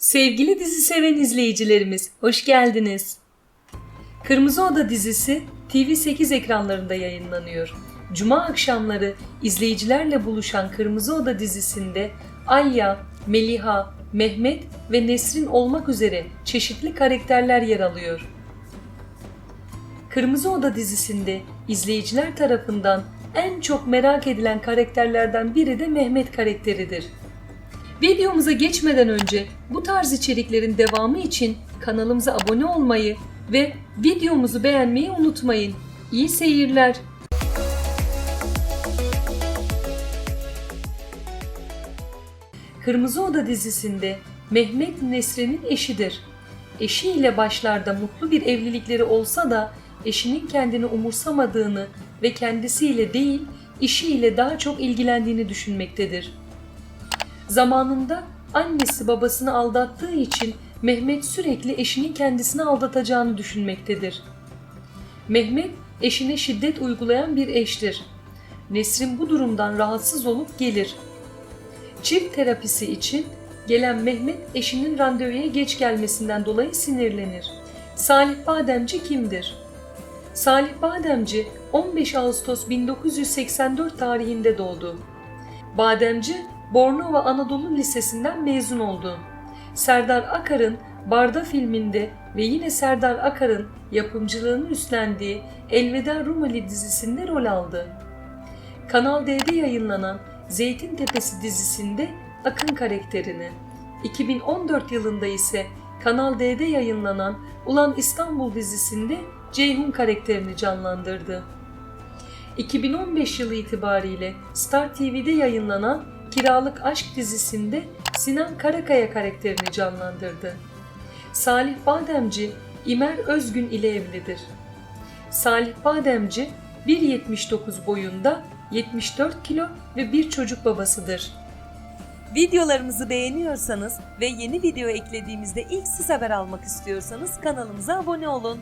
Sevgili dizi seven izleyicilerimiz, hoş geldiniz. Kırmızı Oda dizisi TV8 ekranlarında yayınlanıyor. Cuma akşamları izleyicilerle buluşan Kırmızı Oda dizisinde Alya, Meliha, Mehmet ve Nesrin olmak üzere çeşitli karakterler yer alıyor. Kırmızı Oda dizisinde izleyiciler tarafından en çok merak edilen karakterlerden biri de Mehmet karakteridir. Videomuza geçmeden önce bu tarz içeriklerin devamı için kanalımıza abone olmayı ve videomuzu beğenmeyi unutmayın. İyi seyirler. Kırmızı Oda dizisinde Mehmet Nesrin'in eşidir. Eşiyle başlarda mutlu bir evlilikleri olsa da eşinin kendini umursamadığını ve kendisiyle değil işiyle daha çok ilgilendiğini düşünmektedir. Zamanında annesi babasını aldattığı için Mehmet sürekli eşinin kendisini aldatacağını düşünmektedir. Mehmet eşine şiddet uygulayan bir eştir. Nesrin bu durumdan rahatsız olup gelir. Çift terapisi için gelen Mehmet eşinin randevuya geç gelmesinden dolayı sinirlenir. Salih Bademci kimdir? Salih Bademci 15 Ağustos 1984 tarihinde doğdu. Bademci Bornova Anadolu Lisesi'nden mezun oldu. Serdar Akar'ın Barda filminde ve yine Serdar Akar'ın yapımcılığını üstlendiği Elveda Rumeli dizisinde rol aldı. Kanal D'de yayınlanan Zeytin Tepesi dizisinde Akın karakterini, 2014 yılında ise Kanal D'de yayınlanan Ulan İstanbul dizisinde Ceyhun karakterini canlandırdı. 2015 yılı itibariyle Star TV'de yayınlanan Kiralık Aşk dizisinde Sinan Karakaya karakterini canlandırdı. Salih Bademci, İmer Özgün ile evlidir. Salih Bademci 1.79 boyunda 74 kilo ve bir çocuk babasıdır. Videolarımızı beğeniyorsanız ve yeni video eklediğimizde ilk siz haber almak istiyorsanız kanalımıza abone olun.